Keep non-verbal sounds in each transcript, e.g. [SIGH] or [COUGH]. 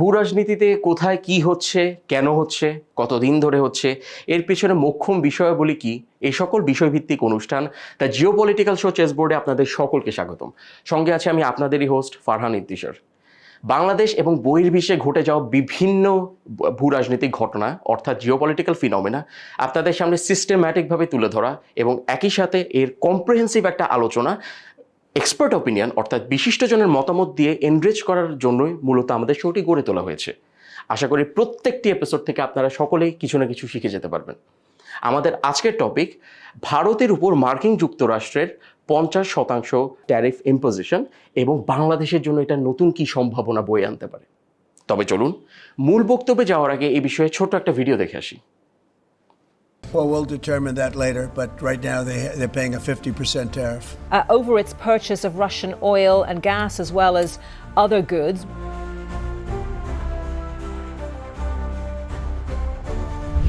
ভূ রাজনীতিতে কোথায় কি হচ্ছে, কেন হচ্ছে, কতদিন ধরে হচ্ছে, এর পেছনে মোক্ষম বিষয়াবলী কি এই সকল বিষয়ভিত্তিক অনুষ্ঠান the geopolitical show chess বোর্ডে আপনাদের সকলকে স্বাগতম। সঙ্গে আছে আমি আপনাদেরই হোস্ট ফারহান ইদ্দিসর বাংলাদেশ এবং বহির্বিশ্বে ঘটে যাওয়া বিভিন্ন ভূ রাজনৈতিক ঘটনা, অর্থাৎ জিও জিওপলিটিক্যাল ফিনমিনা, আপনাদের সামনে সিস্টেম্যাটিকভাবে তুলে ধরা এবং একই সাথে এর কম্প্রিহেন্সিভ একটা আলোচনা এক্সপার্ট অপিনিয়ন অর্থাৎ বিশিষ্টজনের মতামত দিয়ে এনরেজ করার জন্যই মূলত আমাদের শোটি গড়ে তোলা হয়েছে। আশা করি প্রত্যেকটি এপিসোড থেকে আপনারা সকলেই কিছু না কিছু শিখে যেতে পারবেন। আমাদের আজকের টপিক ভারতের উপর মার্কিন যুক্তরাষ্ট্রের পঞ্চাশ শতাংশ ট্যারিফ ইম্পোজিশন এবং বাংলাদেশের জন্য এটা নতুন কি সম্ভাবনা বয়ে আনতে পারে। তবে চলুন, মূল বক্তব্যে যাওয়ার আগে এই বিষয়ে ছোট্ট একটা ভিডিও দেখে আসি। Well, we'll determine that later, but right now they, they're paying a 50% tariff. uh, over its purchase of Russian oil and gas as well as other goods.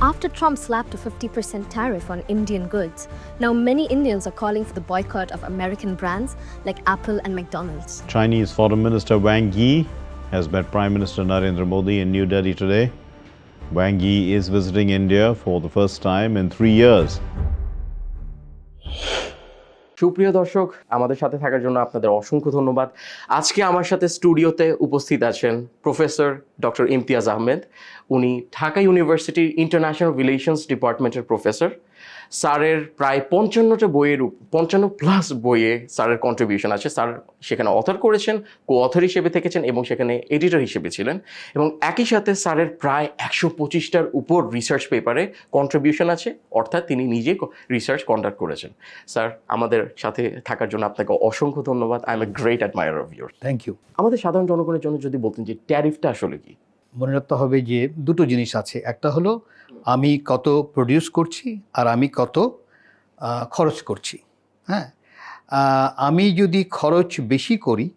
After Trump slapped a 50% tariff on Indian goods, now many Indians are calling for the boycott of American brands like Apple and McDonald's. Chinese Foreign Minister Wang Yi has met Prime Minister Narendra Modi in New Delhi today. Wang Yi is visiting India for the first time in three years. সুপ্রিয় দর্শক, আমাদের সাথে থাকার জন্য আপনাদের অসংখ্য ধন্যবাদ। আজকে আমার সাথে স্টুডিওতে উপস্থিত আছেন প্রফেসর ডক্টর ইমতিয়াজ আহমেদ। উনি ঢাকা ইউনিভার্সিটির ইন্টারন্যাশনাল রিলেশনস ডিপার্টমেন্টের প্রফেসর। স্যারের প্রায় পঞ্চান্নটা বইয়ের পঞ্চান্ন প্লাস বইয়ে স্যারের কন্ট্রিবিউশন আছে। স্যার সেখানে অথর করেছেন কো অথর হিসেবে থেকেছেন এবং সেখানে এডিটর হিসেবে ছিলেন। এবং একই সাথে স্যারের প্রায় একশো পঁচিশটার উপর রিসার্চ পেপারে কন্ট্রিবিউশন আছে। অর্থাৎ তিনি নিজে রিসার্চ কন্ডাক্ট করেছেন। স্যার আমাদের সাথে থাকার জন্য আপনাকে অসংখ্য ধন্যবাদ। I am a great admirer of your thank you আমাদের সাধারণ জনগণের জন্য যদি বলতেন যে ট্যারিফটা আসলে কি? মনে রাখতে হবে যে দুটো জিনিস আছে। একটা হলো আমি কত প্রডিউস করছি আর আমি কত খরচ করছি হ্যাঁ? আমি যদি খরচ বেশি করি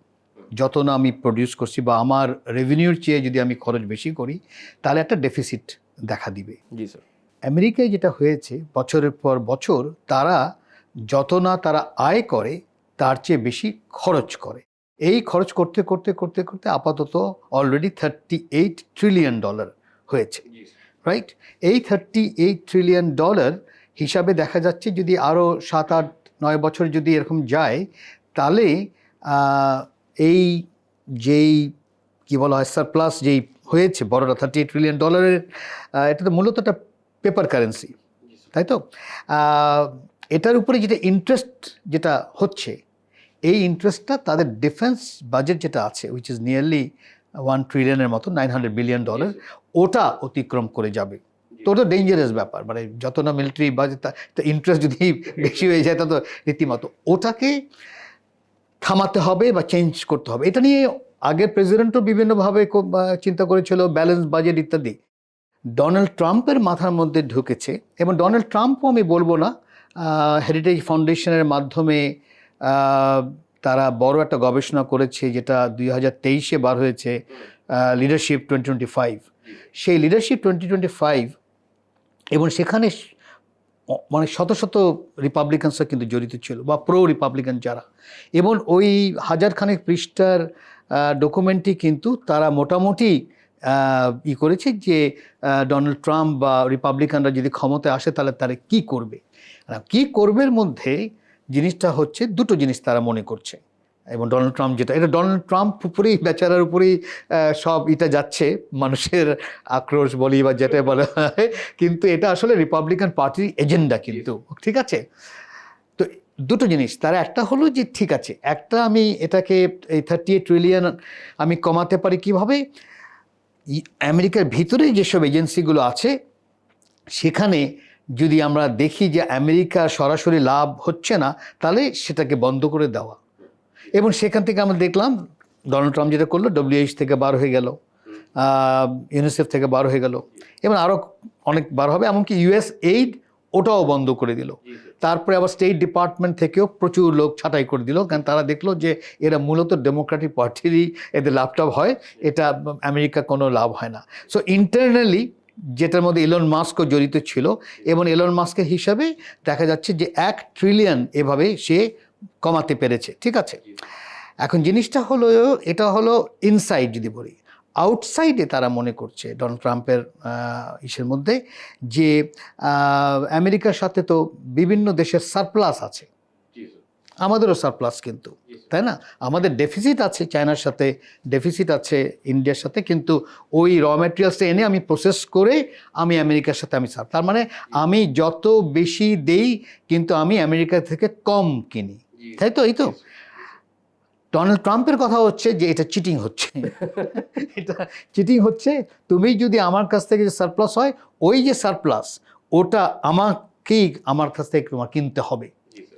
যত না আমি প্রডিউস করছি বা আমার রেভিনিউর চেয়ে যদি আমি খরচ বেশি করি তাহলে একটা ডেফিসিট দেখা দিবে। জি স্যার আমেরিকায় যেটা হয়েছে বছরের পর বছর তারা যত না তারা আয় করে তার চেয়ে বেশি খরচ করে। এই খরচ করতে করতে করতে করতে আপাতত already thirty eight trillion dollar হয়েছে রাইট এই থার্টি এইট ট্রিলিয়ন ডলার হিসাবে দেখা যাচ্ছে যদি আরও সাত, আট, নয় বছর যদি এরকম যায়, তাহলে এই যেই, কি বলা হয় সারপ্লাস যেই হয়েছে বড়টা থার্টি এইট ট্রিলিয়ন ডলারের এটা তো মূলত একটা পেপার কারেন্সি তাই তো? এটার উপরে যেটা ইন্টারেস্ট যেটা হচ্ছে, এই ইন্টারেস্টটা তাদের ডিফেন্স বাজেট যেটা আছে উইচ ইজ নিয়ারলি ওয়ান ট্রিলিয়নের মতো নাইন হান্ড্রেড বিলিয়ন ডলার ওটা অতিক্রম করে যাবে। তো ওটা ডেঞ্জারাস ব্যাপার মানে যত না মিলিটারি বাজেট ইন্টারেস্ট যদি বেশি হয়ে যায় তত রীতিমতো। ওটাকে থামাতে হবে বা চেঞ্জ করতে হবে। এটা নিয়ে আগের প্রেসিডেন্টও বিভিন্নভাবে চিন্তা করেছিল ব্যালেন্স বাজেট ইত্যাদি। ডোনাল্ড ট্রাম্পের মাথার মধ্যে ঢুকেছে এবং ডোনাল্ড ট্রাম্পও আমি বলব না হেরিটেজ ফাউন্ডেশনের মাধ্যমে তারা বড় একটা গবেষণা করেছে যেটা দুই হাজার তেইশে বার হয়েছে লিডারশিপ টোয়েন্টি টোয়েন্টি ফাইভ সেই লিডারশিপ টোয়েন্টি টোয়েন্টি ফাইভ এবং সেখানে মানে শত শত রিপাবলিকানসরা কিন্তু জড়িত ছিল বা প্রো রিপাবলিকান যারা। এবং ওই হাজারখানেক পৃষ্ঠার ডকুমেন্টটি কিন্তু তারা মোটামুটি ই করেছে যে ডোনাল্ড ট্রাম্প বা রিপাবলিকানরা যদি ক্ষমতায় আসে তাহলে তারা কি করবে? কি করবের মধ্যে জিনিসটা হচ্ছে দুটো জিনিস তারা মনে করছে। এবং ডোনাল্ড ট্রাম্প যেটা, এটা ডোনাল্ড ট্রাম্প উপরেই বেচারার উপরেই সব এটা যাচ্ছে, মানুষের আক্রোশ বলি বা যেটা বলা হয়। কিন্তু এটা আসলে রিপাবলিকান পার্টির এজেন্ডা কিন্তু, ঠিক আছে? তো দুটো জিনিস, তার একটা হলো যে ঠিক আছে, একটা আমি এটাকে এই থার্টি এইট ট্রিলিয়ন আমি কমাতে পারি কীভাবে? আমেরিকার ভিতরে যেসব এজেন্সিগুলো আছে, সেখানে যদি আমরা দেখি যে আমেরিকা সরাসরি লাভ হচ্ছে না, তাহলে সেটাকে বন্ধ করে দেওয়া। এবং সেখান থেকে আমরা দেখলাম, ডোনাল্ড ট্রাম্প যেটা করল, ডব্লিউএইচ থেকে বার হয়ে গেল ইউনিসেফ থেকে বার হয়ে গেল, এবং আরও অনেক বার হবে, এমনকি ইউএস এইড ওটাও বন্ধ করে দিল। তারপরে আবার স্টেট ডিপার্টমেন্ট থেকেও প্রচুর লোক ছাঁটাই করে দিল, কারণ তারা দেখল যে এরা মূলত ডেমোক্রেটিক পার্টিরই এদের লাভটাভ হয়, এটা আমেরিকা কোনো লাভ হয় না। সো ইন্টারনালি যেটার মধ্যে এলন মাস্কও জড়িত ছিল এবং এলন মাস্কের হিসাবে দেখা যাচ্ছে যে এক ট্রিলিয়ন এভাবে সে কমাতে পেরেছে, ঠিক আছে? এখন জিনিসটা হলো, এটা হলো ইনসাইড যদি বলি আউটসাইডে তারা মনে করছে ডোনাল্ড ট্রাম্পের ইসের মধ্যে যে আমেরিকার সাথে তো বিভিন্ন দেশের সারপ্লাস আছে। আমাদেরও সারপ্লাস কিন্তু তাই না? আমাদের ডেফিসিট আছে চায়নার সাথে ডেফিসিট আছে ইন্ডিয়ার সাথে কিন্তু ওই র ম্যাটেরিয়ালসটা এনে আমি প্রসেস করে আমি আমেরিকার সাথে আমি সার তার মানে আমি যত বেশি দেই কিন্তু আমি আমেরিকা থেকে কম কিনি তাই তো? এই তো? ডোনাল্ড ট্রাম্পের কথা হচ্ছে যে এটা চিটিং হচ্ছে। [LAUGHS] এটা চিটিং হচ্ছে তুমি যদি আমার কাছ থেকে যে সারপ্লাস হয় ওই যে সারপ্লাস ওটা আমাকেই আমার কাছ থেকে তোমার কিনতে হবে।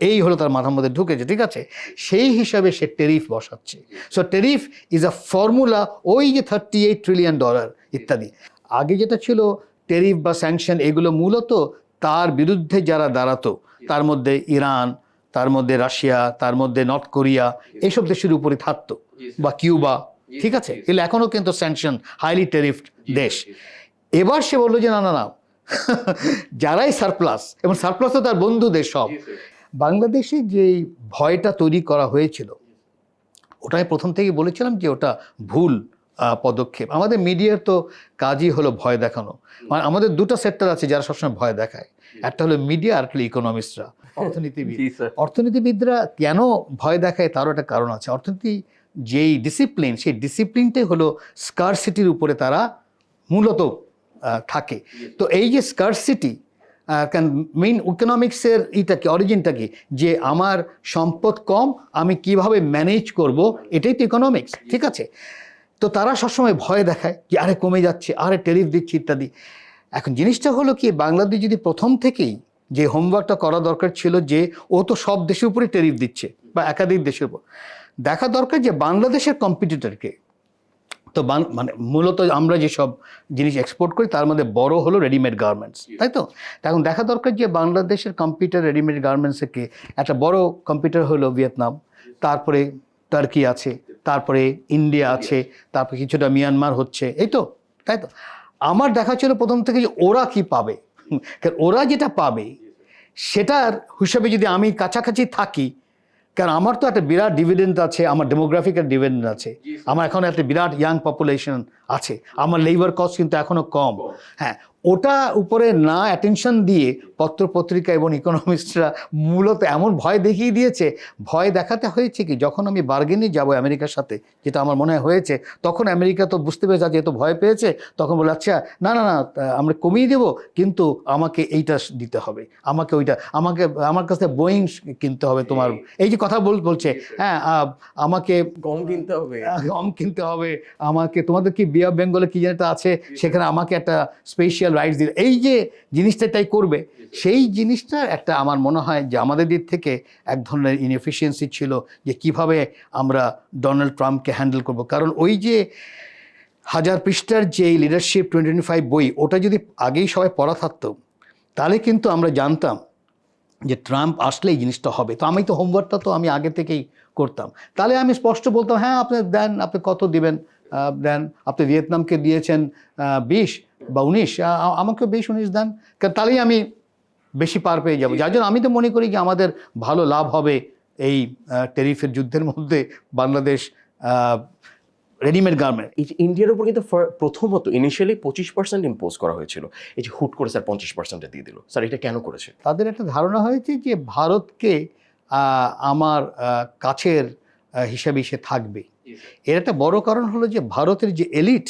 এই হলো তার মাথার মধ্যে ঢুকেছে, ঠিক আছে? সেই হিসাবে সে টেরিফ বসাচ্ছে। So tariff is a formula ওই যে থার্টি এইট ট্রিলিয়ন ডলার ইত্যাদি। আগে যেটা ছিল, টেরিফ বা স্যাংশন এগুলো মূলত তার বিরুদ্ধে যারা দাঁড়াতো, তার মধ্যে ইরান, তার মধ্যে রাশিয়া, তার মধ্যে নর্থ কোরিয়া এইসব দেশের উপরে থাকতো, বা কিউবা, ঠিক আছে? এগুলো এখনও কিন্তু স্যাংশন হাইলি টেরিফ দেশ। এবার সে বলল যে, না না না। [LAUGHS] যারাই সারপ্লাস এবং সারপ্লাস তো তার বন্ধু দেশ সব। বাংলাদেশে যেই ভয়টা তৈরি করা হয়েছিল ওটাই প্রথম থেকেই বলেছিলাম যে ওটা ভুল পদক্ষেপ। আমাদের মিডিয়ার তো কাজই হলো ভয় দেখানো। মানে আমাদের দুটো সেক্টর আছে যারা সবসময় ভয় দেখায়। একটা হলো মিডিয়া আর একটা হলো ইকোনমিস্টরা অর্থনীতিবিদ। অর্থনীতিবিদরা কেন ভয় দেখায় তারও একটা কারণ আছে। অর্থনীতি যেই ডিসিপ্লিন সেই ডিসিপ্লিনটাই হলো স্কারসিটির উপরে তারা মূলত থাকে। তো এই যে স্কারসিটি মেইন ইকোনমিক্সের ইটা কি অরিজিনটা কি? যে আমার সম্পদ কম, আমি কীভাবে ম্যানেজ করব? এটাই তো ইকোনমিক্স ঠিক আছে? তো তারা সবসময় ভয় দেখায় যে, আরে কমে যাচ্ছে, আরে টেরিফ দিচ্ছে ইত্যাদি। এখন জিনিসটা হলো কি, বাংলাদেশ যদি প্রথম থেকেই যে হোমওয়ার্কটা করা দরকার ছিল যে, ও তো সব দেশের উপরে টেরিফ দিচ্ছে, বা একাধিক দেশের উপর। দেখা দরকার যে, বাংলাদেশের কম্পিটিটরকে তো বাং- মানে মূলত আমরা যেসব জিনিস এক্সপোর্ট করি তার মধ্যে বড় হলো রেডিমেড গার্মেন্টস তাই তো? এখন দেখা দরকার যে বাংলাদেশের কম্পিউটার রেডিমেড গার্মেন্টসে কে? একটা বড় কম্পিউটার হলো ভিয়েতনাম তারপরে টার্কি আছে তারপরে ইন্ডিয়া আছে তারপরে কিছুটা মিয়ানমার হচ্ছে এই তো? তাই তো? আমার দেখা ছিল প্রথম থেকে যে ওরা কি পাবে? ওরা যেটা পাবে সেটার হিসাবে যদি আমি কাছাকাছি থাকি কারণ আমার তো একটা বিরাট ডিভিডেন্ড আছে আমার ডেমোগ্রাফিকের ডিভিডেন্ড আছে। আমার এখন একটা বিরাট ইয়াং পপুলেশন আছে। আমার লেবার কস্ট কিন্তু এখনও কম। হ্যাঁ ওটা উপরে না অ্যাটেনশন দিয়ে পত্র পত্রিকা এবং ইকোনমিস্টরা মূলত এমন ভয় দেখিয়ে দিয়েছে ভয় দেখাতে হয়েছে কি? যখন আমি বার্গেনে যাব আমেরিকার সাথে যেটা আমার মনে হয় হয়েছে তখন আমেরিকা তো বুঝতে পেরেছে যেহেতু ভয় পেয়েছে তখন বলে আচ্ছা না না না আমরা কমিয়ে দেব কিন্তু আমাকে এইটা দিতে হবে আমাকে ওইটা আমাকে আমার কাছে বোয়িং কিনতে হবে তোমার। এই যে কথা বল বলছে হ্যাঁ আমাকে গম কিনতে হবে। গম কিনতে হবে আমাকে তোমাদের কি বিয়া বেঙ্গলে কি যেটা আছে সেখানে আমাকে একটা স্পেশাল রাইটস দিতে এই যে জিনিসটা তাই করবে, সেই জিনিসটা একটা আমার মনে হয় যে আমাদের দিক থেকে এক ধরনের ইনএফিসিয়েন্সি ছিল যে কীভাবে আমরা ডোনাল্ড ট্রাম্পকে হ্যান্ডেল করব। কারণ ওই যে হাজার পৃষ্ঠার যে লিডারশিপ টোয়েন্টি টোয়েন্টি ফাইভ বই, ওটা যদি আগেই সবাই পড়া থাকতো, তাহলে কিন্তু আমরা জানতাম যে ট্রাম্প আসলে এই জিনিসটা হবে। তো আমি তো হোমওয়ার্কটা তো আমি আগে থেকেই করতাম। তাহলে আমি স্পষ্ট বলতাম হ্যাঁ আপনি দেন, আপনি কত দিবেন? দেন, আপনি ভিয়েতনামকে দিয়েছেন বিশ বা উনিশ আমাকে বেশ উনিশ দেন। কারণ তাহলেই আমি বেশি পার পেয়ে যাব। যার জন্য আমি তো মনে করি যে আমাদের ভালো লাভ হবে এই টেরিফের যুদ্ধের মধ্যে বাংলাদেশ রেডিমেড গার্মেন্ট এই যে ইন্ডিয়ার উপর কিন্তু প্রথমত ইনিশিয়ালি পঁচিশ পার্সেন্ট ইম্পোজ করা হয়েছিল। এই যে হুট করে স্যার পঞ্চাশ পার্সেন্টে দিয়ে দিল। স্যার এটা কেন করেছে? তাদের একটা ধারণা হয়েছে যে ভারতকে আমার কাছের হিসাবে সে থাকবে। এর একটা বড় কারণ হলো যে ভারতের যে এলিট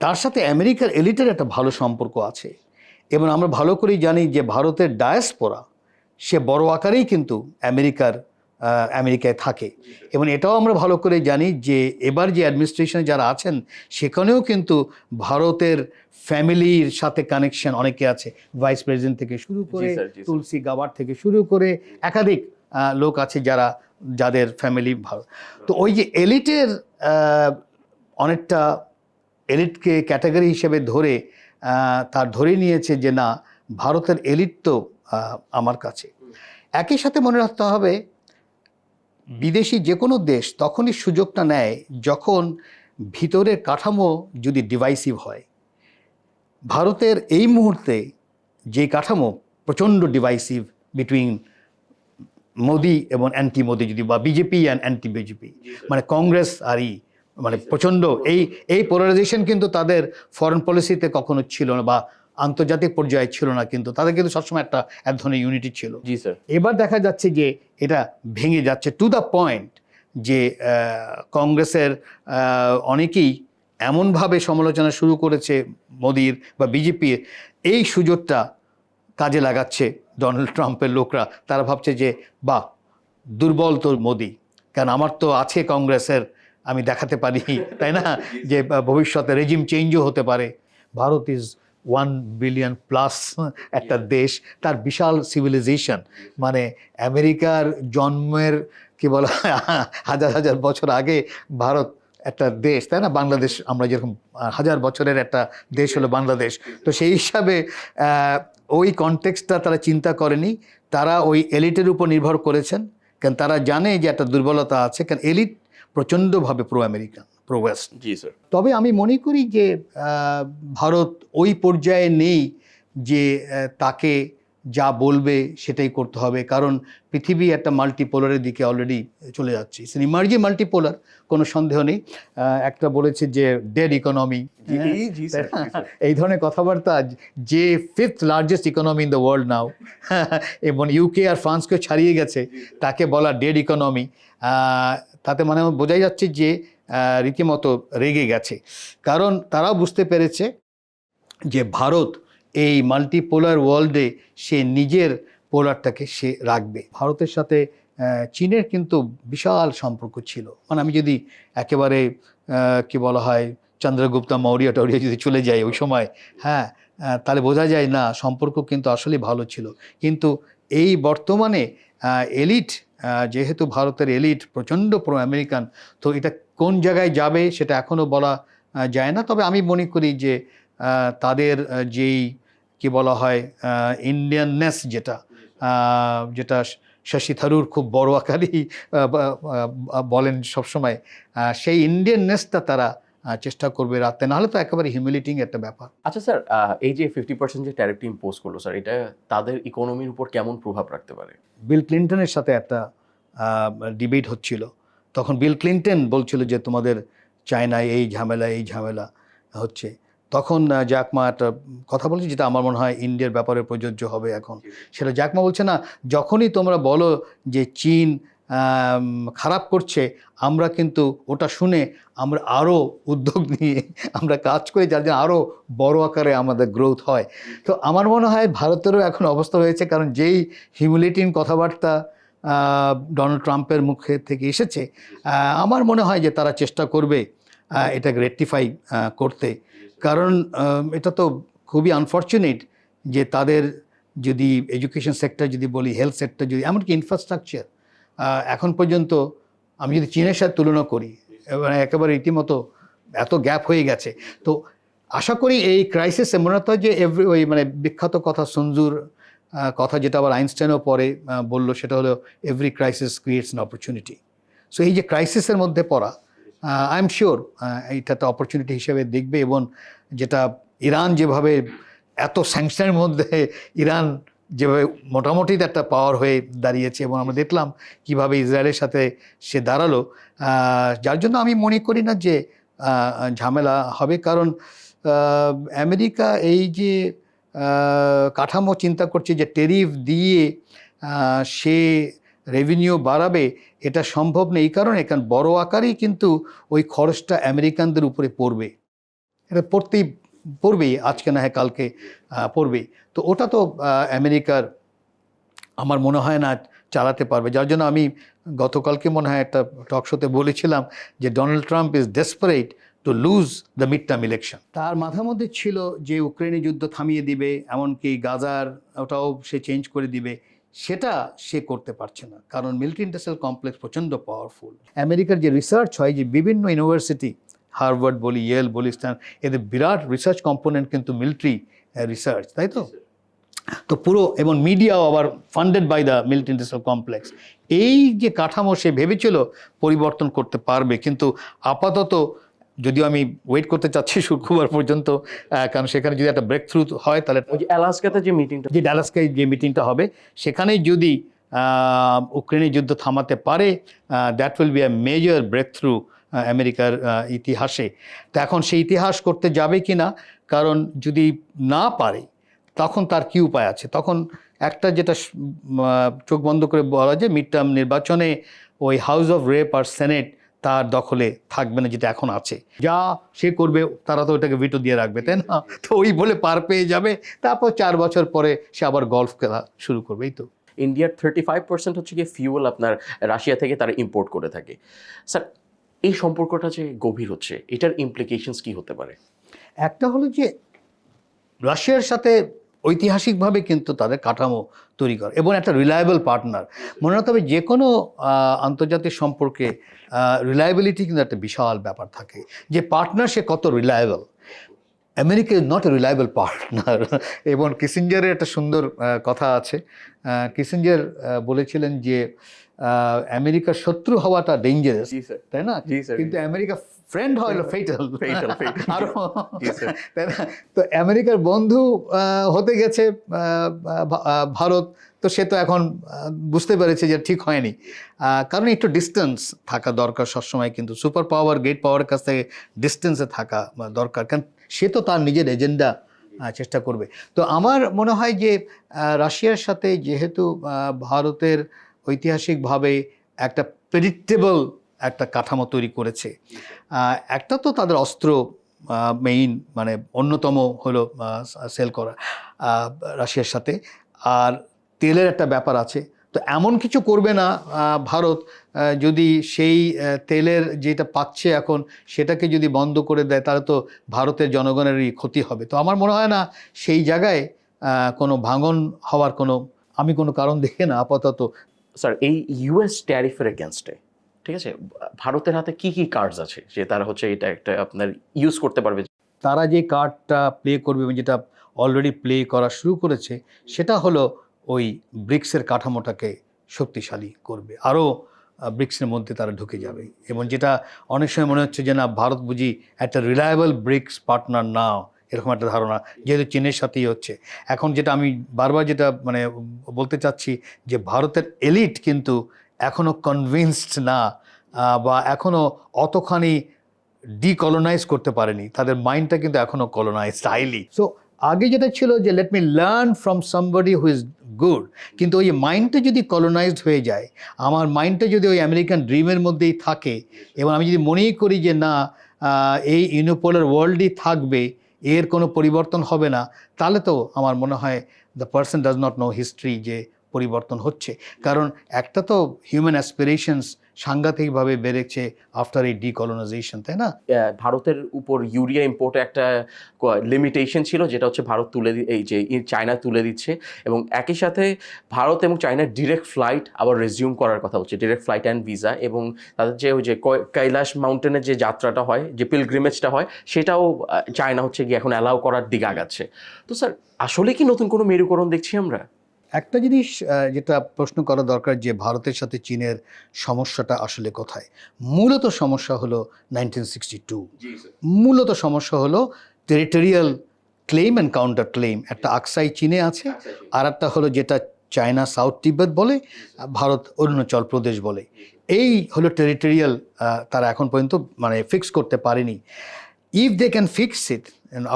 তার সাথে আমেরিকার এলিটের একটা ভালো সম্পর্ক আছে। এবং আমরা ভালো করেই জানি যে ভারতের ডায়াসপোরা সে বড় আকারেই কিন্তু আমেরিকার আমেরিকায় থাকে। এবং এটাও আমরা ভালো করে জানি যে এবার যে অ্যাডমিনিস্ট্রেশনে যারা আছেন সেখানেও কিন্তু ভারতের ফ্যামিলির সাথে কানেকশন অনেকে আছে। ভাইস প্রেসিডেন্ট থেকে শুরু করে তুলসী গাবার থেকে শুরু করে একাধিক লোক আছে যারা যাদের ফ্যামিলি ভালো। তো ওই যে এলিটের অনেকটা এলিটকে ক্যাটাগরি হিসেবে ধরে তার ধরে নিয়েছে যে না ভারতের এলিট তো আমার কাছে। একই সাথে মনে রাখতে হবে বিদেশি যে কোনো দেশ তখনই সুযোগটা নেয় যখন ভিতরের কাঠামো যদি ডিভাইসিভ হয়। ভারতের এই মুহূর্তে যে কাঠামো প্রচণ্ড ডিভাইসিভ বিটুইন মোদি এবং অ্যান্টি মোদি যদি বা বিজেপি অ্যান্ড অ্যান্টি বিজেপি মানে কংগ্রেস আর ই মানে প্রচণ্ড এই এই পোলারাইজেশন কিন্তু তাদের ফরেন পলিসিতে কখনো ছিল না বা আন্তর্জাতিক পর্যায়ে ছিল না কিন্তু তাদের কিন্তু সবসময় একটা এক ধরনের ইউনিটি ছিল। জি স্যার এবার দেখা যাচ্ছে যে এটা ভেঙে যাচ্ছে টু দ্য পয়েন্ট যে কংগ্রেসের অনেকেই এমনভাবে সমালোচনা শুরু করেছে মোদির বা বিজেপির এই সুযোগটা কাজে লাগাচ্ছে ডোনাল্ড ট্রাম্পের লোকরা। তারা ভাবছে যে বাহ দুর্বল তোর মোদি। কারণ আমার তো আছে কংগ্রেসের আমি দেখাতে পারি তাই না? যে ভবিষ্যতে রেজিম চেঞ্জও হতে পারে। Bharat is one billion plus একটা দেশ তার বিশাল সিভিলাইজেশন মানে আমেরিকার জন্মের কি বলা হাজার হাজার বছর আগে ভারত একটা দেশ তাই না? বাংলাদেশ আমরা যেরকম হাজার বছরের একটা দেশ হলো বাংলাদেশ। তো সেই হিসাবে ওই কনটেক্সটটা তারা চিন্তা করেনি। তারা ওই এলিটের উপর নির্ভর করেছেন। কারণ তারা জানে যে একটা দুর্বলতা আছে। কারণ এলিট প্রচণ্ডভাবে pro American pro west ji sir তবে আমি মনে করি যে ভারত ওই পর্যায়ে নেই যে তাকে যা বলবে সেটাই করতে হবে। কারণ পৃথিবী একটা মাল্টিপোলারের দিকে অলরেডি চলে যাচ্ছে। ইমার্জি মাল্টিপোলার কোনো সন্দেহ নেই। একটা বলেছে যে ডেড ইকোনমি স্যার। এই ধরনের কথাবার্তা যে fifth largest economy in the world now এবং ইউকে আর ফ্রান্সকে ছাড়িয়ে গেছে তাকে বলা ডেড ইকোনমি তাতে মানে বোঝাই যাচ্ছে যে রীতিমতো রেগে গেছে। কারণ তারাও বুঝতে পেরেছে যে ভারত এই মাল্টিপোলার ওয়ার্ল্ডে সে নিজের পোলারটাকে সে রাখবে। ভারতের সাথে চীনের কিন্তু বিশাল সম্পর্ক ছিল। মানে আমি যদি একেবারে কি বলা হয়, চন্দ্রগুপ্ত, মৌর্য, টৌর্য যদি চলে যায় ওই সময় হ্যাঁ তাহলে বোঝা যায় না, সম্পর্ক কিন্তু আসলে ভালো ছিল। কিন্তু এই বর্তমানে এলিট যেহেতু ভারতের এলিট, প্রচণ্ড প্রো আমেরিকান তো এটা কোন জায়গায় যাবে সেটা এখনও বলা যায় না। তবে আমি মনে করি যে তাদের যেই, কি বলা হয় ইন্ডিয়াননেস যেটা যেটা শশী থারুর খুব বড় আকারেই বলেন সবসময় সেই ইন্ডিয়াননেসটা তারা চেষ্টা করবে রাখতে নাহলে তো একেবারে হিউমিলিটিং একটা ব্যাপার। আচ্ছা স্যার এই যে ফিফটি পার্সেন্ট যে ট্যারিফটি ইম্পোজ করল স্যার এটা তাদের ইকোনমির উপর কেমন প্রভাব রাখতে পারে? বিল ক্লিন্টনের সাথে একটা ডিবেট হচ্ছিল। তখন বিল ক্লিন্টন বলছিল যে তোমাদের চায়নায় এই ঝামেলা এই ঝামেলা হচ্ছে। তখন আহ, জ্যাকমা একটা কথা বলছে যেটা আমার মনে হয় ইন্ডিয়ার ব্যাপারে প্রযোজ্য হবে এখন। সেটা জ্যাকমা বলছে না যখনই তোমরা বলো যে চীন খারাপ করছে, আমরা কিন্তু ওটা শুনে আমরা আরও উদ্যোগ নিয়ে আমরা কাজ করি, যার জন্য আরও বড় আকারে আমাদের গ্রোথ হয়। তো আমার মনে হয় ভারতেরও এখন অবস্থা হয়েছে, কারণ যেই হিউমিলিটিং কথাবার্তা ডোনাল্ড ট্রাম্পের মুখে থেকে এসেছে আমার মনে হয় যে তারা চেষ্টা করবে এটাকে রেকটিফাই করতে। কারণ এটা তো খুবই আনফর্চুনেট যে তাদের যদি এডুকেশন সেক্টর যদি বলি হেলথ সেক্টর যদি, এমনকি ইনফ্রাস্ট্রাকচার এখন পর্যন্ত আমি যদি চীনের সাথে তুলনা করি মানে একেবারে রীতিমতো এত গ্যাপ হয়ে গেছে। তো আশা করি এই ক্রাইসিসে মনে হতো যে এভরি ওই মানে বিখ্যাত কথা সঞ্জুর কথা যেটা আবার আইনস্টাইনও পরে বলল, সেটা হলো every crisis creates an opportunity so এই যে ক্রাইসিসের মধ্যে পড়া আই এম শিওর এইটা একটা অপরচুনিটি হিসেবে দেখবে এবং যেটা ইরান যেভাবে এত স্যাংশনের মধ্যে, ইরান যেভাবে মোটামুটি একটা পাওয়ার হয়ে দাঁড়িয়েছে এবং আমরা দেখলাম কীভাবে ইসরায়েলের সাথে সে দাঁড়াল। যার জন্য আমি মনে করি না যে ঝামেলা হবে। কারণ আমেরিকা এই যে কাঠামো চিন্তা করছে যে টেরিফ দিয়ে সে রেভিনিউ বাড়াবে, এটা সম্ভব নেই। এই কারণে, কারণ বড় আকারেই কিন্তু ওই খরচটা আমেরিকানদের উপরে পড়বে। এটা পড়তেই পড়বেই আজকে না হয় কালকে পড়বেই। তো ওটা তো আমেরিকার আমার মনে হয় না চালাতে পারবে। যার জন্য আমি গতকালকে মনে হয় একটা টক শোতে বলেছিলাম যে Donald Trump is desperate to lose the mid term election তার মাথার মধ্যে ছিল যে ইউক্রেনে যুদ্ধ থামিয়ে দিবে এমনকি গাজার ওটাও সে চেঞ্জ করে দিবে। সেটা সে করতে পারছে না কারণ মিলিটারি ইন্ডাস্ট্রিয়াল কমপ্লেক্স প্রচণ্ড পাওয়ারফুল আমেরিকার যে রিসার্চ হয় যে বিভিন্ন ইউনিভার্সিটি হার্ভার্ড বলি ইয়েল বলি স্ট্যান এদের বিরাট রিসার্চ কম্পোনেন্ট কিন্তু মিলিটারি রিসার্চ তাই তো? তো পুরো এবং মিডিয়াও আবার funded by the military industrial complex এই যে কাঠামো সে ভেবেছিল পরিবর্তন করতে পারবে কিন্তু আপাতত যদিও আমি ওয়েট করতে চাচ্ছি শুক্রবার পর্যন্ত কারণ সেখানে যদি একটা ব্রেক থ্রু হয় তাহলে ওই যে অ্যালাস্কাতে যে মিটিংটা যে ডালাসকায় যে মিটিংটা হবে সেখানে যদি ইউক্রেনের যুদ্ধ থামাতে পারে that will be a major breakthrough আমেরিকার ইতিহাসে। তো এখন সেই ইতিহাস করতে যাবে কি না কারণ যদি না পারে, তখন তার কি উপায় আছে? তখন একটা যেটা চোখ বন্ধ করে বলা যায় মিড টার্ম নির্বাচনে ওই হাউস অফ রেপ আর সেনেট তার দখলে থাকবে না যেটা এখন আছে। যা সে করবে, তারা তো ওটাকে ভিটো দিয়ে রাখবে, তাই না? তো ওই বলে পার পেয়ে যাবে, তারপর চার বছর পরে সে আবার গলফ খেলা শুরু করবে, এই তো। ইন্ডিয়ার থার্টি ফাইভ পার্সেন্ট হচ্ছে গিয়ে ফিউল আপনার রাশিয়া থেকে তারা ইম্পোর্ট করে থাকে। স্যার এই সম্পর্কটা যে গভীর হচ্ছে, এটার ইমপ্লিকেশনস কি হতে পারে? একটা হলো যে, রাশিয়ার সাথে ঐতিহাসিকভাবে কিন্তু তাদের কাঠামো তৈরি করে এবং একটা রিলায়েবল পার্টনার মনে রাখতে হবে যে কোনো আন্তর্জাতিক সম্পর্কে রিলায়েবিলিটি কিন্তু একটা বিশাল ব্যাপার থাকে। যে পার্টনার সে কত reliable America is not a reliable partner এবং কিসিঞ্জারের একটা সুন্দর কথা আছে। কিসিঞ্জার বলেছিলেন যে আমেরিকার শত্রু হওয়াটা ডেঞ্জারাস তাই না? কিন্তু আমেরিকা ফ্রেন্ড হলো ফেটাল Fatal, fatal. [LAUGHS] আরও তাই না? তো আমেরিকার বন্ধু হতে গেছে ভারত। তো সে তো এখন বুঝতে পেরেছে যে ঠিক হয়নি। কারণ একটু ডিস্টেন্স থাকা দরকার সবসময় কিন্তু সুপার পাওয়ার গ্রেট পাওয়ারের কাছ থেকে ডিস্টেন্সে থাকা দরকার। কারণ সে তো তার নিজের এজেন্ডা চেষ্টা করবে। তো আমার মনে হয় যে রাশিয়ার সাথে যেহেতু ভারতের ঐতিহাসিকভাবে একটা প্রেডিক্টেবল একটা কাঠামো তৈরি করেছে। একটা তো তাদের অস্ত্র মেইন মানে অন্যতম হলো সেল করা রাশিয়ার সাথে। আর তেলের একটা ব্যাপার আছে। তো এমন কিছু করবে না ভারত যদি সেই তেলের যেটা পাচ্ছে এখন সেটাকে যদি বন্ধ করে দেয়, তাহলে তো ভারতের জনগণেরই ক্ষতি হবে। তো আমার মনে হয় না সেই জায়গায় কোনো ভাঙন হওয়ার কোনো, আমি কোনো কারণ দেখে না, আপাতত স্যার এই ইউএস ট্যারিফের এগেনস্টে ঠিক আছে? ভারতের হাতে কি কি কার্ডস আছে যে তারা হচ্ছে এটা একটা আপনার ইউজ করতে পারবে? তারা যে কার্ডটা প্লে করবে এবং যেটা অলরেডি প্লে করা শুরু করেছে, সেটা হলো ওই ব্রিক্সের কাঠামোটাকে শক্তিশালী করবে। আরও ব্রিক্সের মধ্যে তারা ঢুকে যাবে। এবং যেটা অনেক সময় মনে হচ্ছে যে না, ভারত বুঝি একটা রিলায়েবল ব্রিক্স পার্টনার না এরকম একটা ধারণা, যেহেতু চীনের সাথেই হচ্ছে। এখন যেটা আমি বারবার যেটা মানে বলতে চাচ্ছি যে ভারতের এলিট কিন্তু এখনও কনভিনসড না বা এখনও অতখানি ডিকলোনাইজ করতে পারেনি। তাদের মাইন্ডটা কিন্তু এখনও কলোনাইজড হাইলি সো আগে যেটা ছিল যে let me learn from somebody who is good কিন্তু ওই মাইন্ডটা যদি কলোনাইজড হয়ে যায়, আমার মাইন্ডটা যদি ওই আমেরিকান ড্রিমের মধ্যেই থাকে এবং আমি যদি মনেই করি যে, না এই ইউনোপোলার ওয়ার্ল্ডই থাকবে এর কোনো পরিবর্তন হবে না, তাহলে তো আমার মনে হয় the person does not know history যে পরিবর্তন হচ্ছে। কারণ একটা তো হিউম্যান অ্যাসপিরেশনস সাংঘাতিকভাবে বেড়েছে আফটার এই ডিকলোনাইজেশন তাই না? ভারতের উপর ইউরিয়া ইম্পোর্টে একটা লিমিটেশন ছিল, যেটা হচ্ছে ভারত তুলে এই যে চায়না তুলে দিচ্ছে। এবং একই সাথে ভারত এবং চায়নার ডিরেক্ট ফ্লাইট আবার রেজিউম করার কথা হচ্ছে ডিরেক্ট ফ্লাইট অ্যান্ড ভিসা এবং তাদের যে ওই যে কৈলাস মাউন্টেনের যে যাত্রাটা হয়, যে পিলগ্রিমেজটা হয়, সেটাও চায়না হচ্ছে গিয়ে এখন অ্যালাউ করার দিকে আগাচ্ছে। তো স্যার আসলে কি নতুন কোনো মেরুকরণ দেখছি আমরা? একটা জিনিস যেটা প্রশ্ন করা দরকার যে ভারতের সাথে চীনের সমস্যাটা আসলে কোথায়? মূলত সমস্যা হলো নাইনটিন সিক্সটি টু মূলত সমস্যা হলো territorial claim and counter claim একটা আকসাই চীনে আছে আর একটা হলো যেটা চায়না সাউথ তিব্বত বলে ভারত অরুণাচল প্রদেশ বলে। এই হলো টেরিটোরিয়াল তারা এখন পর্যন্ত মানে ফিক্স করতে পারেনি। If they can fix it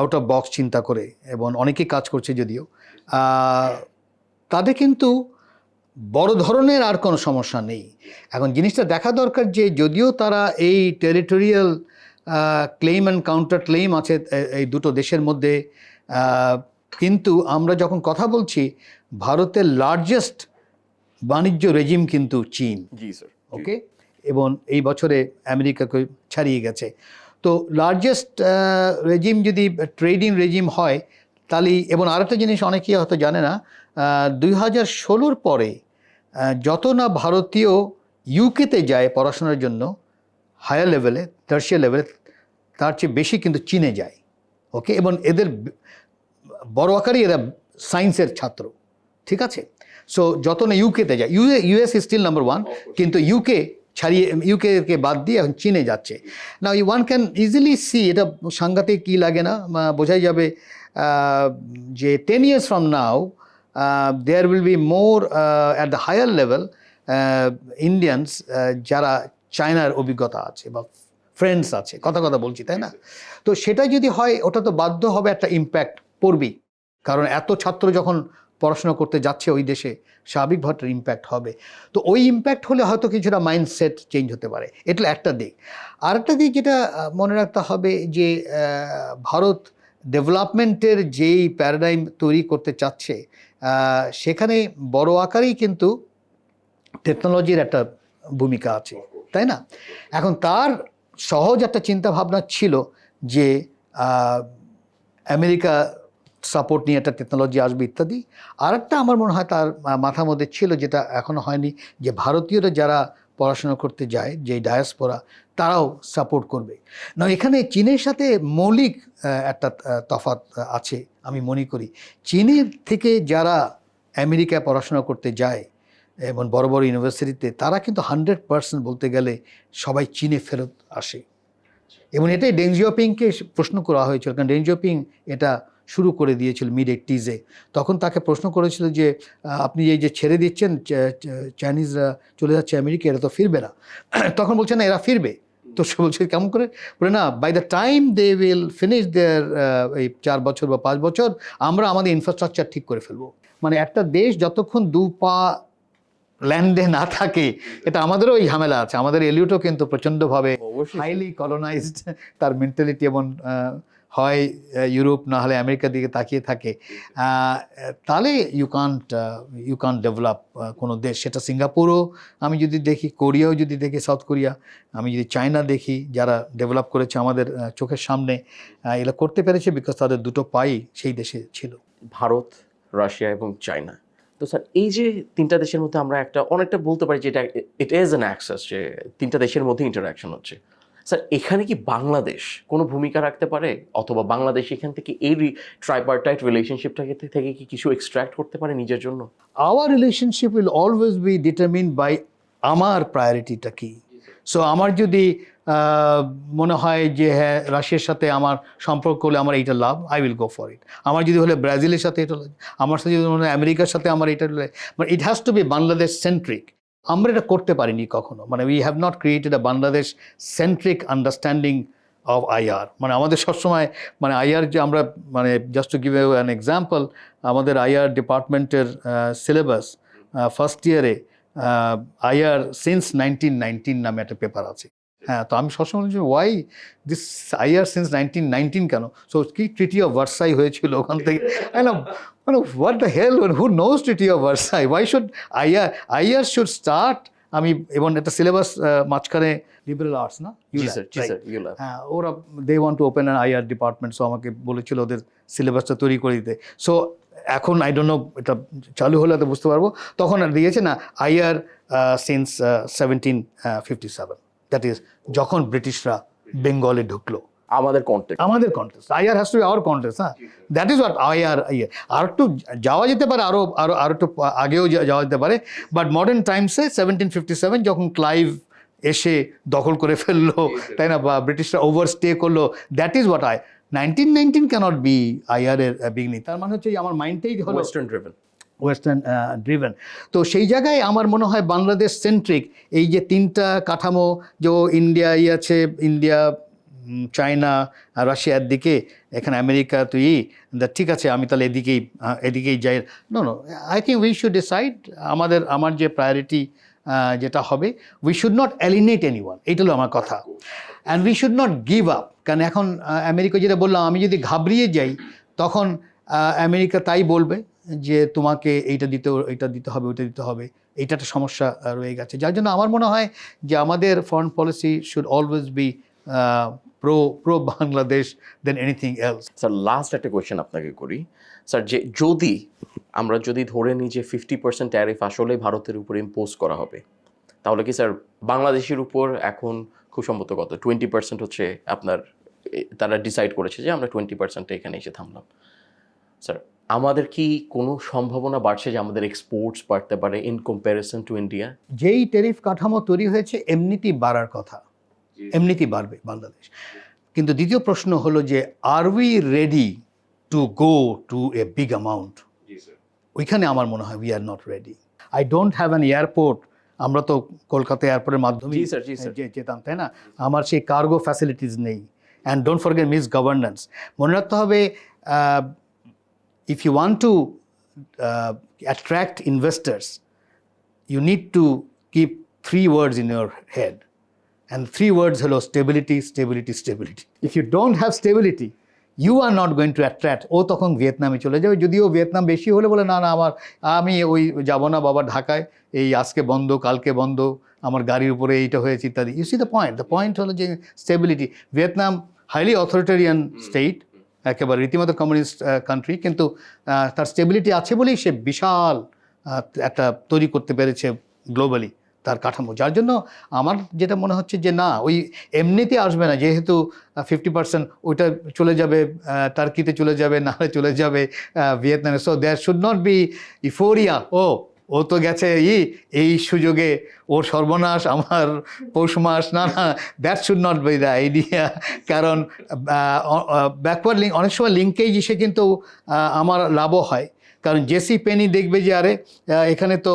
out of box চিন্তা করে এবং অনেকেই কাজ করছে যদিও তাদের কিন্তু বড় ধরনের আর কোনো সমস্যা নেই। এখন জিনিসটা দেখা দরকার যে যদিও তারা এই territorial claim and counter claim আছে এই দুটো দেশের মধ্যে কিন্তু আমরা যখন কথা বলছি ভারতের লার্জেস্ট বাণিজ্য রেজিম কিন্তু চীন। জি স্যার ওকে এবং এই বছরে আমেরিকাকে ছাড়িয়ে গেছে। তো লার্জেস্ট রেজিম যদি ট্রেডিং রেজিম হয় তাহলে এবং আরেকটা জিনিস অনেকেই হয়তো জানে না দুই হাজার ষোলোর পরে যত না ভারতীয় ইউকেতে যায় পড়াশোনার জন্য হায়ার লেভেলে টার্সিয়ার লেভেলে তার চেয়ে বেশি কিন্তু চীনে যায় ওকে? এবং এদের বড় আকারই এরা সায়েন্সের ছাত্র ঠিক আছে? সো যত না ইউকেতে যায় U US still number one কিন্তু ইউকে ছাড়িয়ে ইউকেকে বাদ দিয়ে এখন চীনে যাচ্ছে। না ওয়ান ক্যান ইজিলি সি এটা সাংঘাতিক কী লাগে না বোঝাই যাবে যে ten years from now there will be more at the higher level Indians যারা চায়নার অভিজ্ঞতা আছে বা ফ্রেন্ডস আছে, কথা কথা বলছি, তাই না? তো সেটা যদি হয়, ওটা তো বাধ্য হবে একটা ইম্প্যাক্ট পড়বেই। কারণ এত ছাত্র যখন পড়াশোনা করতে যাচ্ছে ওই দেশে স্বাভাবিকভাবে ইম্প্যাক্ট হবে। তো ওই ইম্প্যাক্ট হলে হয়তো কিছুটা মাইন্ডসেট চেঞ্জ হতে পারে। এটা একটা দিক। আরেকটা দিক যেটা মনে রাখতে হবে যে ভারত ডেভেলপমেন্টের যেই প্যারাডাইম তৈরি করতে চাচ্ছে সেখানে বড় আকারেই কিন্তু টেকনোলজির একটা ভূমিকা আছে, তাই না? এখন তার সহজ একটা চিন্তাভাবনা ছিল যে আমেরিকা সাপোর্ট নিয়ে একটা টেকনোলজি আসবে ইত্যাদি। আর একটা আমার মনে হয় তার মাথার মধ্যে ছিল যেটা এখনও হয়নি, যে ভারতীয়রা যারা পড়াশোনা করতে যায় যে ডায়াসপোরা তারাও সাপোর্ট করবে। না এখানে চীনের সাথে মৌলিক একটা তফাৎ আছে, আমি মনে করি। চীনের থেকে যারা আমেরিকায় পড়াশোনা করতে যায়, এবং বড় বড় ইউনিভার্সিটিতে তারা কিন্তু হান্ড্রেড পার্সেন্ট বলতে গেলে সবাই চীনে ফেরত আসে। এবং এটাই ডেং জিওপিংকে প্রশ্ন করা হয়েছিল, কারণ ডেং জিওপিং এটা শুরু করে দিয়েছিল মিড এইটিজে তখন তাকে প্রশ্ন করেছিল যে আপনি এই যে ছেড়ে দিচ্ছেন চাইনিজরা চলে যাচ্ছে আমেরিকা এরা তো ফিরবে না। [CLEARS THROAT] তখন বলছে না এরা ফিরবে। তো সে বলছে কেমন করে? বলে না by the time they will finish their এই চার বছর বা পাঁচ বছর আমরা আমাদের ইনফ্রাস্ট্রাকচার ঠিক করে ফেলব। মানে একটা দেশ যতক্ষণ দু পা ল্যান্ডে না থাকে এটা আমাদেরও ওই ঝামেলা আছে। আমাদের এলিউটও কিন্তু প্রচণ্ডভাবে। হাইলি কলোনাইজড তার মেন্টালিটি আহ, হয় ইউরোপ না হলে আমেরিকার দিকে তাকিয়ে থাকে। তাহলে you can't you can't develop কোনো দেশ। সেটা সিঙ্গাপুরও আমি যদি দেখি কোরিয়াও যদি দেখি সাউথ কোরিয়া আমি যদি চায়না দেখি যারা ডেভেলপ করেছে আমাদের চোখের সামনে এগুলো করতে পেরেছে বিকজ তাদের দুটো পাই সেই দেশে ছিল। ভারত রাশিয়া এবং চায়না। তো স্যার এই যে তিনটা দেশের মধ্যে আমরা একটা অনেকটা বলতে পারি যে এটা ইট ইজ অ্যান অ্যাক্সেস যে তিনটা দেশের মধ্যে ইন্টারাকশন হচ্ছে। স্যার এখানে কি বাংলাদেশ কোনো ভূমিকা রাখতে পারে? অথবা বাংলাদেশ এখান থেকে এই ট্রাইপার্টাইট রিলেশনশিপটাকে থেকে কি কিছু এক্সট্র্যাক্ট করতে পারে নিজের জন্য? Our relationship will always be determine by আমার প্রায়োরিটিটা কি? সো আমার যদি মনে হয় যে হ্যাঁ রাশিয়ার সাথে আমার সম্পর্ক হলে আমার এইটা লাভ I will go for it আমার যদি হলে ব্রাজিলের সাথে এটা আমার সাথে যদি মনে হয় আমেরিকার সাথে আমার এটা মানে it has to be Bangladesh centric আমরা এটা করতে পারিনি কখনো। মানে we have not created a Bangladesh centric understanding of IR মানে আমাদের সবসময় মানে আইআর যে আমরা মানে just to give an example আমাদের আইআর ডিপার্টমেন্টের সিলেবাস ফার্স্ট ইয়ারে আইআর সিন্স নাইনটিন নামে একটা পেপার আছে। হ্যাঁ তো আমি সবসময় বলছি why this IR since nineteen nineteen কেন? সো কি ট্রিটি অফ ভার্সাই হয়েছিল ওখান থেকে? মানে মানে what the hell who knows treaty of Versailles why should IR IR should start আমি এবং একটা সিলেবাস মাঝখানে লিবারেল আর্টস না? হ্যাঁ ওরা they want to open an IR department so আমাকে বলেছিল ওদের সিলেবাসটা তৈরি করে দিতে। সো এখন আই ডোন্ট নো এটা চালু হলে তো বুঝতে পারব। তখন আর দিয়েছে না IR since seventeen fifty seven that is যখন ব্রিটিশরা বেঙ্গলে ঢুকলো। আমাদের কন্টেক্ট আমাদের contest IR has to our contest হ্যাঁ? That is what IR IR আর একটু যাওয়া যেতে পারে আরও আরও আরও একটু আগেও যাওয়া যেতে পারে। বাট মডার্ন টাইমসে সেভেন্টিন ফিফটি সেভেন যখন ক্লাইভ এসে দখল করে ফেলল তাই না? বা ব্রিটিশরা ওভার স্টে করল that is what I nineteen nineteen cannot be IR এর বিগনি তার মানে হচ্ছে আমার মাইন্ডটাই হলো ওয়েস্টার্ন ড্রিভেন ওয়েস্টার্ন ড্রিভেন তো সেই জায়গায় আমার মনে হয় বাংলাদেশ সেন্ট্রিক এই যে তিনটা কাঠামো, যে ইন্ডিয়া ই আছে ইন্ডিয়া চায়না রাশিয়ার দিকে, এখানে আমেরিকা তুই দা ঠিক আছে, আমি তাহলে এদিকেই এদিকেই যাই। No no I think we should decide আমাদের, আমার যে প্রায়োরিটি যেটা হবে we should not alienate any one এইটা হলো আমার কথা। And we should not give up কারণ এখন আমেরিকা যেটা বললাম, আমি যদি ঘাবড়িয়ে যাই, তখন আমেরিকা তাই বলবে যে তোমাকে এইটা দিতে এইটা দিতে হবে, ওইটা দিতে হবে। এইটা একটা সমস্যা রয়ে গেছে। যার জন্য আমার মনে হয় যে আমাদের foreign policy should always be pro pro Bangladesh then anything else sir last একটা কোয়েশ্চেন আপনাকে করি। স্যার যে যদি, আমরা যদি ধরে নিই যে ফিফটি পার্সেন্ট ট্যারিফ আসলে ভারতের উপর ইম্পোজ করা হবে, তাহলে কি স্যার বাংলাদেশের উপর এখন খুব সম্ভবত কত টোয়েন্টি পার্সেন্ট হচ্ছে আপনার তারা ডিসাইড করেছে যে আমরা টোয়েন্টি পার্সেন্টে এখানে এসে থামলাম। স্যার আমাদের কি কোনো সম্ভাবনা বাড়ছে যে আমাদের এক্সপোর্টস বাড়তে পারে ইন কম্প্যারিজন টু ইন্ডিয়া যেই টেরিফ কাঠামো তৈরি হয়েছে এমনিতেই বাড়ার কথা। এমনিতেই বাড়বে বাংলাদেশ। কিন্তু দ্বিতীয় প্রশ্ন হলো যে are we ready to go to a big amount ওইখানে আমার মনে হয় we are not ready I don't have an airport আমরা তো কলকাতা এয়ারপোর্টের মাধ্যমে জি, স্যার, যেতাম তাই না? আমার সেই কার্গো ফ্যাসিলিটিস নেই। And don't forget miss governance মনে রাখতে হবে if you want to attract investors you need to keep three words in your head. And three words hello stability, stability, stability. If you don't have stability, you are not going to attract. ও তখন ভিয়েতনামে চলে যাবে। যদিও Vietnam বেশি হলে বলে না না আমার আমি ওই যাব না বাবা ঢাকায়। এই আজকে বন্ধ কালকে বন্ধ আমার গাড়ির উপরে এইটা হয়েছে ইত্যাদি। You see the point the point হলো যে stability Vietnam highly authoritarian state একেবারে রীতিমতো কমিউনিস্ট কান্ট্রি কিন্তু তার স্টেবিলিটি আছে বলেই সে বিশাল একটা তৈরি করতে পেরেছে গ্লোবালি তার কাঠামো। যার জন্য আমার যেটা মনে হচ্ছে যে না, ওই এমনিতে আসবে না, যেহেতু ফিফটি পার্সেন্ট ওইটা চলে যাবে টার্কিতে চলে যাবে নাহলে চলে যাবে ভিয়েতনামে। So there should not be euphoria ও ও তো গেছে ই, এই সুযোগে ওর সর্বনাশ, আমার পৌষ মাস না না that should not be the idea কারণ ব্যাকওয়ার্ড লিঙ্ক অনেক সময় লিঙ্কেজ এসে কিন্তু আমার লাভও হয়। কারণ জেসি পেনি দেখবে যে, আরে এখানে তো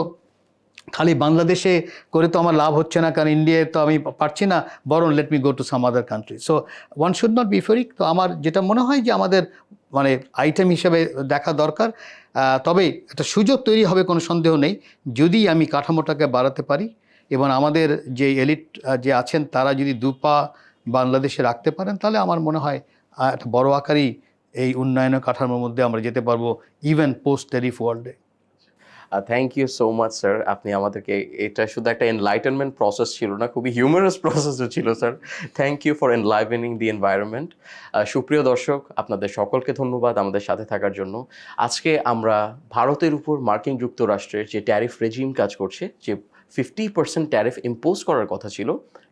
খালি বাংলাদেশে করে তো আমার লাভ হচ্ছে না, কারণ ইন্ডিয়ায় তো আমি পারছি না, বরং let me go to some other country so one should not be ferric তো আমার যেটা মনে হয় যে, আমাদের মানে আইটেম হিসেবে দেখা দরকার। তবে একটা সুযোগ তৈরি হবে, কোনো সন্দেহ নেই। যদি আমি কাঠামোটাকে বাড়াতে পারি এবং আমাদের যে এলিট যে আছেন, তারা যদি দুপা বাংলাদেশে রাখতে পারেন, তাহলে আমার মনে হয় একটা বড় আকারই এই উন্নয়নের কাঠামোর মধ্যে আমরা যেতে পারব ইভেন পোস্ট টেরিফ ওয়ার্ল্ডে thank you so much sir আপনি আমাদেরকে এটা শুধু একটা এনলাইটেনমেন্ট প্রসেস ছিল না, খুবই হিউমারাস প্রসেসও [LAUGHS] ছিল sir thank you for enlivening the environment সুপ্রিয় দর্শক, আপনাদের সকলকে ধন্যবাদ আমাদের সাথে থাকার জন্য। আজকে আমরা ভারতের উপর মার্কিন যুক্তরাষ্ট্রের যে ট্যারিফ রেজিম কাজ করছে, যে ফিফটি পার্সেন্ট ট্যারিফ ইম্পোজ করার কথা ছিল,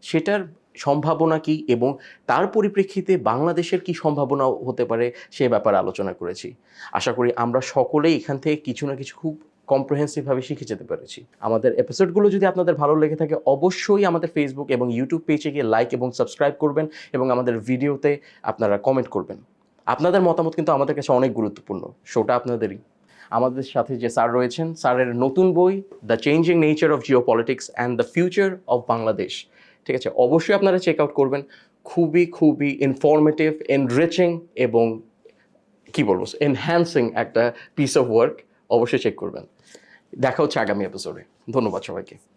সেটার সম্ভাবনা কি এবং তার পরিপ্রেক্ষিতে বাংলাদেশের কি সম্ভাবনা হতে পারে সে ব্যাপারে আলোচনা করেছি। আশা করি আমরা সকলেই এখান থেকে কিছু না কিছু খুব কম্প্রিহেন্সিভভাবে শিখে যেতে পেরেছি। আমাদের এপিসোডগুলো যদি আপনাদের ভালো লেগে থাকে, অবশ্যই আমাদের ফেসবুক এবং ইউটিউব পেজে গিয়ে লাইক এবং সাবস্ক্রাইব করবেন এবং আমাদের ভিডিওতে আপনারা কমেন্ট করবেন। আপনাদের মতামত কিন্তু আমাদের কাছে অনেক গুরুত্বপূর্ণ। শোটা আপনাদেরই। আমাদের সাথে যে স্যার রয়েছেন, স্যারের নতুন বই the changing nature of geo politics and the future of Bangladesh ঠিক আছে? অবশ্যই আপনারা চেক আউট করবেন। খুবই খুবই ইনফরমেটিভ এনরিচিং এবং কি বলব এনহ্যান্সিং একটা পিস অফ ওয়ার্ক অবশ্যই চেক করবেন। দেখা হচ্ছে আগামী এপিসোডে ধন্যবাদ সবাইকে।